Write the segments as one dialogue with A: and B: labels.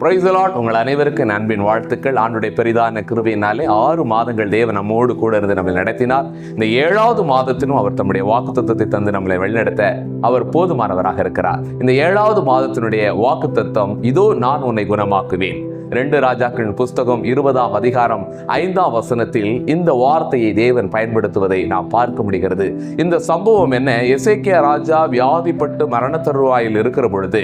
A: பிரைசலாட் உங்கள் அனைவருக்கு அன்பின் வாழ்த்துக்கள். ஆண்டுடைய பெரிதான கிருவியினாலே ஆறு மாதங்கள் தேவன் நம்மோடு கூட இருந்து நம்மை நடத்தினார். இந்த ஏழாவது மாதத்திலும் அவர் தம்முடைய வாக்குத்தத்தத்தை தந்து நம்மளை வழிநடத்த அவர் போதுமானவராக இருக்கிறார். இந்த ஏழாவது மாதத்தினுடைய வாக்குத்தத்தம் இதோ நான் உன்னை குணமாக்குவேன். ரெண்டு ராஜாக்களின் புஸ்தகம் இருபதாம் அதிகாரம் ஐந்தாம் வசனத்தில் இந்த வார்த்தையை தேவன் பயன்படுத்துவதை நாம் பார்க்க முடிகிறது. இந்த சம்பவம் என்ன? எசேக்கிய ராஜா வியாதிப்பட்டு மரண தருவாயில் இருக்கிற பொழுது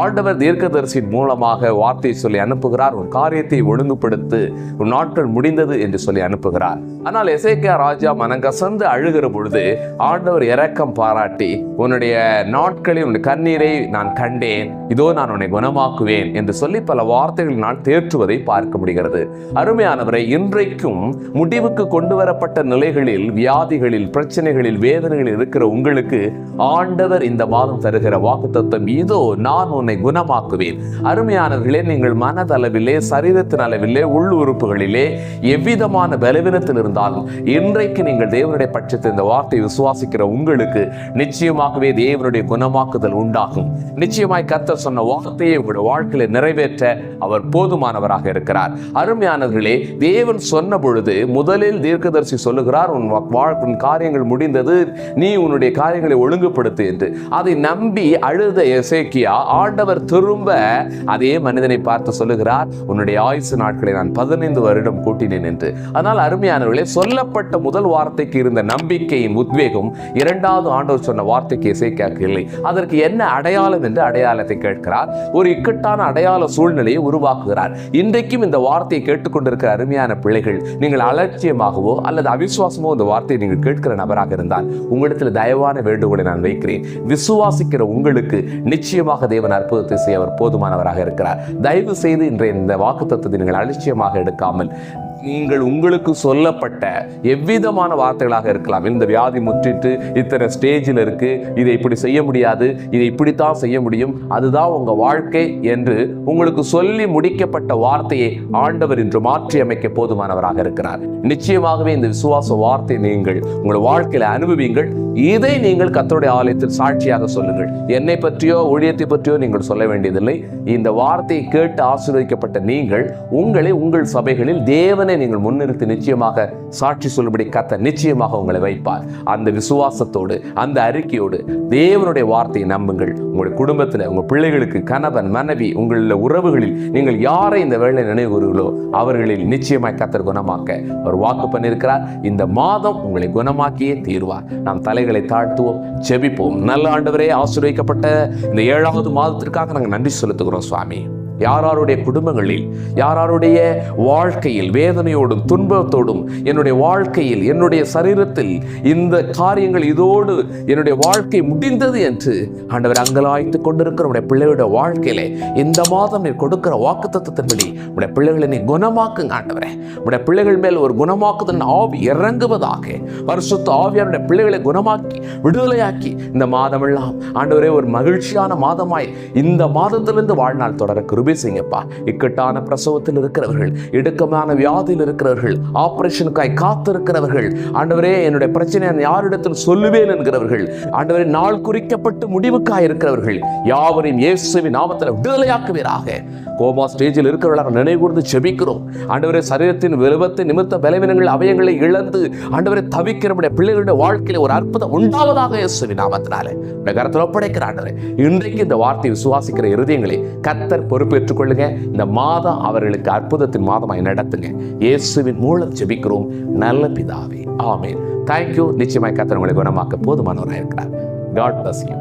A: ஆண்டவர் தீர்க்கதரிசியின் மூலமாக வார்த்தையை சொல்லி அனுப்புகிறார். உன் காரியத்தை ஒழுங்குபடுத்து உன் நாட்கள் முடிந்தது என்று சொல்லி அனுப்புகிறார். ஆனால் எசேக்கியா ராஜா மனங்கசந்து அழுகிற பொழுது ஆண்டவர் இரக்கம் பாராட்டி உன்னுடைய நாட்களில் உன் கண்ணீரை நான் கண்டேன். இதோ நான் உன்னை குணமாக்குவேன் என்று சொல்லி பல வார்த்தைகள் நான் தேற்றுவதை பார்க்க முடிகிறது. அருமையானவரை இன்றைக்கும் முடிவுக்கு கொண்டு வரப்பட்ட நிலைகளில் வியாதிகளில் பிரச்சனைகளில் வேதனைகளில் இருக்கிற உங்களுக்கு ஆண்டவர் இந்த மாதம் தருகிற வாக்கு தத்துவம் இதோ நான் உன்னை குணமாக்குவேன். அருமையானவர்களே நீங்கள் மனதளவிலே சரீரத்தின் அளவிலே உள் உறுப்புகளிலே எவ்விதமான பலவீனத்தில் இருந்தாலும் இன்றைக்கு நீங்கள் தேவனுடைய பட்சத்தில் இந்த வார்த்தை விசுவாசிக்கிற உங்களுக்கு நிச்சயமாகவே தேவனுடைய குணமாக்குதல் உண்டாகும். நிச்சயமாய் கத்தர் சொன்ன வார்த்தையை உங்களுடைய வாழ்க்கையில நிறைவேற்ற அவர் போ போதுமானவராக இருக்கிறார். அருமையானவர்களே தேவன் சொன்ன பொழுது முதலில் தீர்க்கதரிசி சொல்லுகிறார் உன் வா- காரியங்கள் முடிந்தது நீ உன்னுடைய காரியங்களை ஒழுங்குபடுத்து என்று. அதை நம்பி அழுத எசேக்கியா ஆண்டவர் திரும்ப அதே மனிதனை பார்த்து சொல்லுகிறார் உன்னுடைய ஆயுசு நாட்களை நான் பதினைந்து வருடம் கூட்டினேன் என்று. ஆனால் அருமையானவர்களே சொல்லப்பட்ட முதல் வார்த்தைக்கு இருந்த நம்பிக்கையின் உத்வேகம் இரண்டாவது ஆண்டவர் சொன்ன வார்த்தைக்கு எசேக்கியாக்கு இல்லை. அதற்கு என்ன அடையாளம் என்று அடையாளத்தை கேட்கிறார். ஒரு இக்கட்டான அடையாள சூழ்நிலையை உருவாக்குகிறார். இன்றைக்கும் இந்த வார்த்தையை கேட்டுக்கொண்டிருக்கிற அருமையான பிள்ளைகள் நீங்கள் அலட்சியமாகவோ அல்லது அவிசுவாசமோ இந்த வார்த்தையை நீங்கள் கேட்கிற நபராக இருந்தால் உங்களிடத்தில் தயவான வேண்டுகோளை நான் வைக்கிறேன். விசுவாசிக்கிற உங்களுக்கு நிச்சயமாக தேவன் அற்புதத்தை செய்ய அவர் போதுமானவராக இருக்கிறார். தயவு செய்து இன்றைய இந்த வாக்கு தத்துவத்தை நீங்கள் அலட்சியமாக எடுக்காமல் நீங்கள் உங்களுக்கு சொல்லப்பட்ட எவ்விதமான வார்த்தைகளாக இருக்கலாம். இந்த வியாதி முற்றிட்டு இத்தனை ஸ்டேஜில் இருக்கு. இதை இப்படி செய்ய முடியாது. இதை இப்படித்தான் செய்ய முடியும். அதுதான் உங்க வாழ்க்கை என்று உங்களுக்கு சொல்லி முடிக்கப்பட்ட வார்த்தையை ஆண்டவர் இன்று மாற்றி அமைக்க போதுமானவராக இருக்கிறார். நிச்சயமாகவே இந்த விசுவாச வார்த்தை நீங்கள் உங்கள் வாழ்க்கையில அனுபவிங்கள் இதை நீங்கள் கத்தருடைய ஆலயத்தில் சாட்சியாக சொல்லுங்கள். என்னை பற்றியோ ஊழியத்தை பற்றியோ நீங்கள் சொல்ல வேண்டியதில்லை. இந்த வார்த்தையை கேட்டு ஆசீர்வதிக்கப்பட்ட நீங்கள் உங்களை உங்கள் சபைகளில் தேவன் நீங்கள் முன்னிறுத்தி நிச்சயமாக சாட்சி சொல்லும்படி கத்த நிச்சயமாக உங்களை வைப்பார். அந்த விசுவாசத்தோடு அந்த அறிக்கையோடு தேவனுடைய வார்த்தையை நம்புங்கள். உங்களுடைய குடும்பத்தில் உங்கள் பிள்ளைகளுக்கு கணவன் மனைவி உங்களுடைய உறவுகளில் நீங்கள் யாரை இந்த வேலை நினைவுகிறீர்களோ அவர்களில் நிச்சயமாய் கத்தர் குணமாக்க அவர் வாக்கு பண்ணியிருக்கிறார். இந்த மாதம் உங்களை குணமாக்கியே தீர்வார். நாம் தலைகளை தாழ்த்துவோம் செபிப்போம் நல்ல ஆண்டவரே ஆசீர்வதிக்கப்பட்ட இந்த ஏழாவது மாதத்திற்காக நாங்கள் நன்றி செலுத்துகிறோம் சுவாமி. யாராருடைய குடும்பங்களில் யாராருடைய வாழ்க்கையில் வேதனையோடும் துன்பத்தோடும் என்னுடைய வாழ்க்கையில் என்னுடைய சரீரத்தில் இந்த காரியங்கள் இதோடு என்னுடைய வாழ்க்கை முடிந்தது என்று ஆண்டவர் அங்கலாய்த்து கொண்டிருக்கிற உடைய பிள்ளைகளுடைய வாழ்க்கையிலே இந்த மாதம் நீ கொடுக்கிற வாக்குத்தத்தத்தின்படி உடைய பிள்ளைகளை நீ குணமாக்குங்க ஆண்டவரே. உடைய பிள்ளைகள் மேல் ஒரு குணமாக்குதல் ஆவி இறங்குவதாக வருஷத்து ஆவியாருடைய பிள்ளைகளை குணமாக்கி விடுதலையாக்கி இந்த மாதமெல்லாம் ஆண்டவரே ஒரு மகிழ்ச்சியான மாதமாய் இந்த மாதத்திலிருந்து வாழ்நாள் தொடர கிருபை கிருபை செய்யப்பா இக்கட்டான பிரசவத்தில் இருக்கிறவர்கள் இடுக்கமான வியாதியில் இருக்கிறவர்கள் ஆபரேஷனுக்காய் காத்திருக்கிறவர்கள் ஆண்டவரே என்னுடைய பிரச்சனை யாரிடத்தில் சொல்லுவேன் என்கிறவர்கள் ஆண்டவரே நாள் குறிக்கப்பட்டு முடிவுக்காய் இருக்கிறவர்கள் யாவரையும் இயேசுவின் நாமத்தில் விடுதலையாக்குவீராக. கோமா ஸ்டேஜில் இருக்கிறவர்களாக நினைவுகூர்ந்து செபிக்கிறோம். ஆண்டவரே சரீரத்தின் விருபத்தை நிமித்த பலவீனங்கள் அவயங்களை இழந்து ஆண்டவரை தவிக்கிற பிள்ளைகளுடைய வாழ்க்கையில் ஒரு அற்புதம் உண்டாவதாக இயேசுவின் நாமத்தினாலே. உடைய கரத்தில் ஒப்படைக்கிற ஆண்டவரே இன்றைக்கு இந்த வார்த்தையை விசுவாசிக்கிற இருதயங்களை கத்தர் பொறுப்பு பெற்றுக்கொள்ளுங்க இந்த மாதம் அவர்களுக்கு அற்புதத்தின் மாதமாய் நடத்துங்க. இயேசுவின் மூலம் ஜெபிக்கிறோம். நல்ல பிதாவே. ஆமென். தேங்க்யூ நிச்சயமாய் கத்தர் உங்களை குணமாக்க போதுமானவராக இருக்கிறார். God bless you